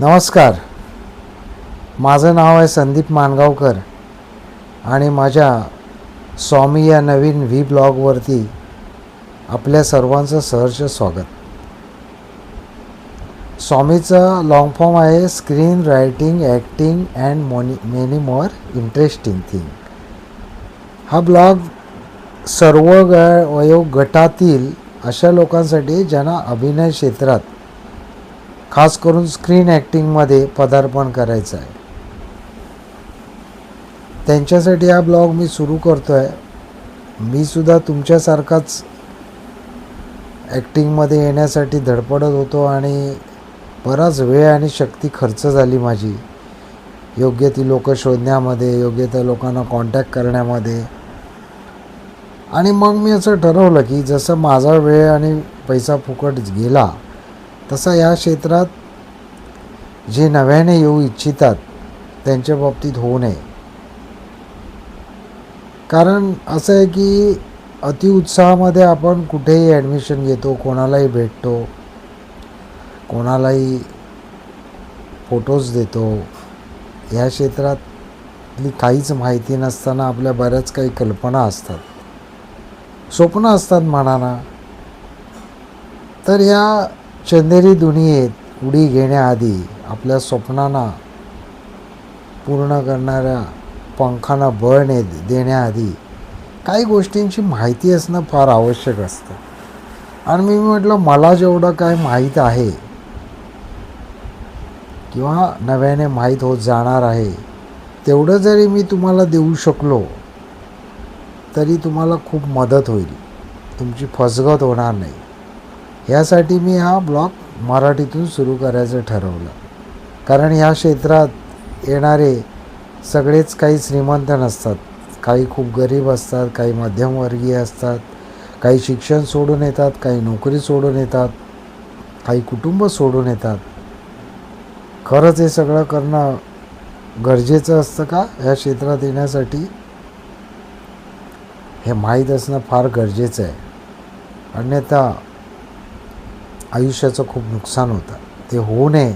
नमस्कार. माझं नाव आहे संदीप मानगावकर आणि माझ्या स्वामी या नवीन व्ही ब्लॉगवरती आपल्या सर्वांचं सहर्ष स्वागत. स्वामीचं लॉंग फॉर्म आहे screen writing acting and many many more interesting thing हा ब्लॉग सर्व ग वयोग गटातील अशा लोकांसाठी ज्यांना अभिनय क्षेत्रात खास करून स्क्रीन ॲक्टिंगमध्ये पदार्पण करायचं आहे. त्यांच्यासाठी हा ब्लॉग मी सुरू करतो आहे मी सुद्धा तुमच्यासारखाच ॲक्टिंगमध्ये येण्यासाठी धडपडत होतो आणि बराच वेळ आणि शक्ती खर्च झाली माझी. योग्य ती लोकं शोधण्यामध्ये योग्य त्या लोकांना कॉन्टॅक्ट करण्यामध्ये. आणि मग मी असं ठरवलं की जसं माझा वेळ आणि पैसा फुकट गेला तसा या क्षेत्रात जे नव्याने येऊ इच्छितात त्यांच्या बाबतीत होऊ नये. कारण असं आहे की अतिउत्साहामध्ये आपण कुठेही ॲडमिशन घेतो कोणालाही भेटतो कोणालाही फोटोज देतो या क्षेत्रातली काहीच माहिती नसताना आपल्या बऱ्याच काही कल्पना असतात. स्वप्न असतात म्हणा तर ह्या चंदेरी दुनियेत उडी घेण्याआधी आपल्या स्वप्नांना पूर्ण करणाऱ्या पंखांना बळ ने देण्याआधी काही गोष्टींची माहिती असणं फार आवश्यक असतं. आणि मी म्हटलं मला जेवढं काय माहीत आहे किंवा नव्याने माहीत होत जाणार आहे तेवढं जरी मी तुम्हाला देऊ शकलो तरी तुम्हाला खूप मदत होईल. तुमची फसगत होणार नाही. यासाठी मी हा ब्लॉग मराठीतून सुरू करायचं ठरवलं. कारण या क्षेत्रात येणारे सगळेच काही श्रीमंत नसतात. काही खूप गरीब असतात काही मध्यमवर्गीय असतात काही शिक्षण सोडून येतात काही नोकरी सोडून येतात काही कुटुंब सोडून येतात. खरंच हे सगळं करणं गरजेचं असतं का या क्षेत्रात येण्यासाठी? हे माहीत असणं फार गरजेचं आहे. अन्यथा आयुष्याचं खूप नुकसान होतं. ते होऊ नये.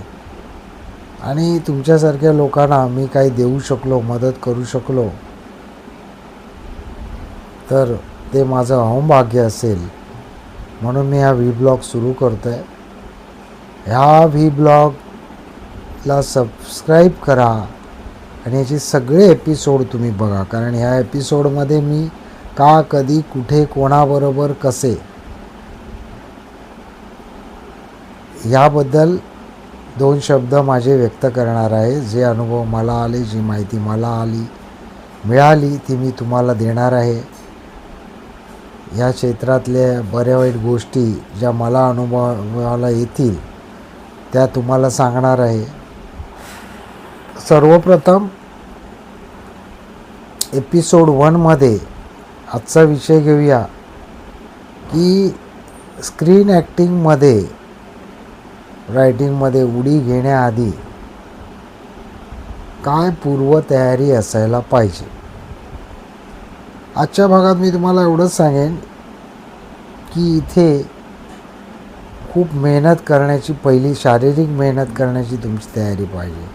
आणि तुमच्यासारख्या लोकांना मी काही देऊ शकलो मदत करू शकलो तर ते माझं अहंभाग्य असेल. म्हणून मी हा व्ही ब्लॉग सुरू करतो आहे ह्या व्ही ब्लॉगला सबस्क्राईब करा आणि याचे सगळे एपिसोड तुम्ही बघा. कारण ह्या एपिसोडमध्ये मी का कधी कुठे कोणाबरोबर कसे याबद्दल दोन शब्द माझे व्यक्त करणार आहे. जे अनुभव मला आले जी माहिती मला आली मिळाली ती मी तुम्हाला देणार आहे. या क्षेत्रातल्या बऱ्या वाईट गोष्टी ज्या मला अनुभवाला येतील त्या तुम्हाला सांगणार आहे. सर्वप्रथम एपिसोड वनमध्ये आजचा विषय घेऊया की स्क्रीन ॲक्टिंगमध्ये रायटिंगमध्ये उडी घेण्याआधी काय पूर्वतयारी असायला पाहिजे? आजच्या भागात मी तुम्हाला एवढंच सांगेन की इथे खूप मेहनत करण्याची पहिली शारीरिक मेहनत करण्याची तुमची तयारी पाहिजे.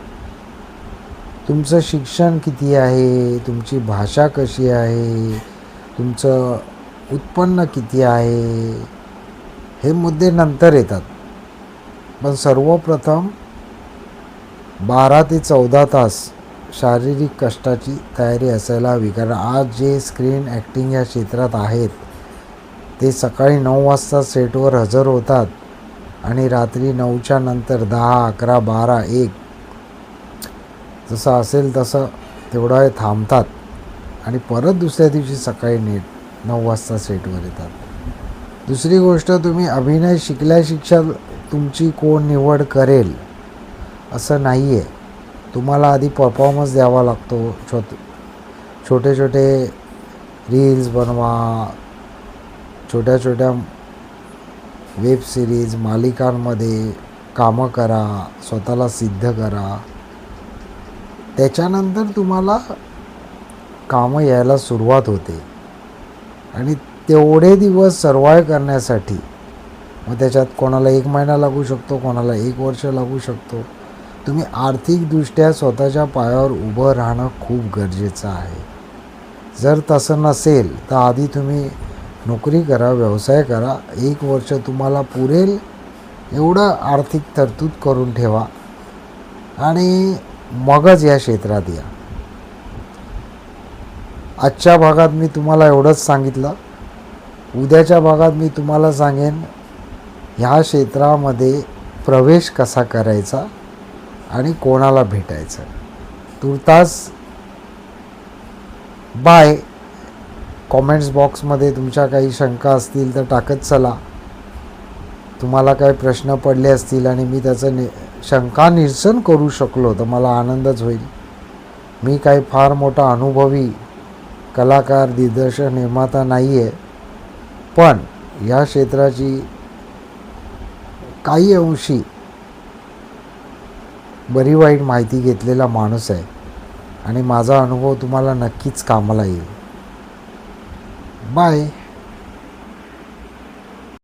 तुमचं शिक्षण किती आहे? तुमची भाषा कशी आहे? तुमचं उत्पन्न किती आहे? हे मुद्दे नंतर येतात. पण सर्वप्रथम बारा ते चौदा तास शारीरिक कष्टाची तयारी असायला हवी. कारण आज जे स्क्रीन ॲक्टिंग या क्षेत्रात आहेत ते सकाळी नऊ वाजता सेटवर हजर होतात आणि रात्री नऊच्या नंतर दहा अकरा बारा एक जसं असेल तसं तेवढा वेळ थांबतात आणि परत दुसऱ्या दिवशी सकाळी नीट नऊ वाजता सेटवर येतात. दुसरी गोष्ट तुम्ही अभिनय शिकल्या शिक्षा तुमची कोण निवड करेल असं नाही आहे तुम्हाला आधी परफॉर्मन्स द्यावा लागतो. छोट छोटे छोटे रील्स बनवा. छोट्या छोट्या वेब सिरीज मालिकांमध्ये कामं करा. स्वतःला सिद्ध करा. त्याच्यानंतर तुम्हाला कामं यायला सुरुवात होते. आणि तेवढे दिवस सर्वाय करण्यासाठी मग त्याच्यात कोणाला एक महिना लागू शकतो कोणाला एक वर्ष लागू शकतो. तुम्ही आर्थिकदृष्ट्या स्वतःच्या पायावर उभं राहणं खूप गरजेचं आहे. जर तसं नसेल तर आधी तुम्ही नोकरी करा व्यवसाय करा एक वर्ष तुम्हाला पुरेल एवढं आर्थिक तरतूद करून ठेवा आणि मगच या क्षेत्रात या. आजच्या भागात मी तुम्हाला एवढंच सांगितलं. उद्याच्या भागात मी तुम्हाला सांगेन ह्या क्षेत्रामध्ये प्रवेश कसा करायचा आणि कोणाला भेटायचं? तुर्तास बाय. कॉमेंट्स बॉक्समध्ये तुमच्या काही शंका असतील तर टाकत चला. तुम्हाला काही प्रश्न पडले असतील आणि मी त्याचं नि शंका निरसन करू शकलो तर मला आनंदच होईल. मी काही फार मोठा अनुभवी कलाकार दिग्दर्शक निर्माता नाही आहे पण या क्षेत्राची काही अंशी बरी वाईट माहिती घेतलेला माणूस आहे. आणि माझा अनुभव तुम्हाला नक्कीच कामाला येईल. बाय